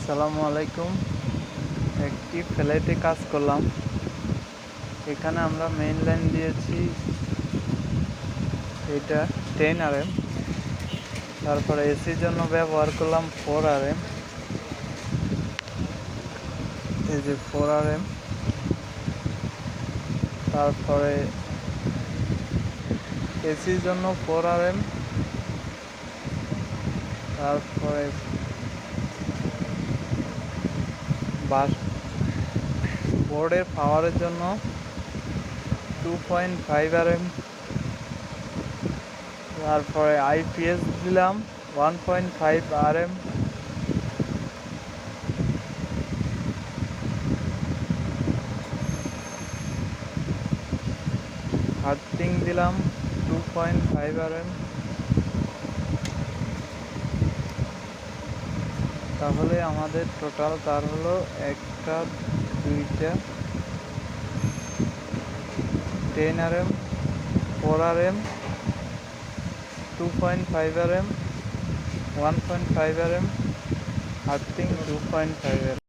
আসসালামু আলাইকুম। একটি ফ্ল্যাটে কাজ করলাম। এখানে আমরা মেইন লাইন দিয়েছি। এটা টেন আর এম তারপরে এসির জন্য ব্যবহার করলাম ফোর আর এম এই যে ফোর আর এম তারপরে এসির জন্য ফোর আর এম তারপরে বাস বোর্ডের পাওয়ারের জন্য two point five R M তারপরে আইপিএস দিলাম one point five R M hurting দিলাম two point five R M তাহলে আমাদের টোটাল তার হলো একটা, দুইটা ten R M four R M two point five R M one point five R M earthing two point five R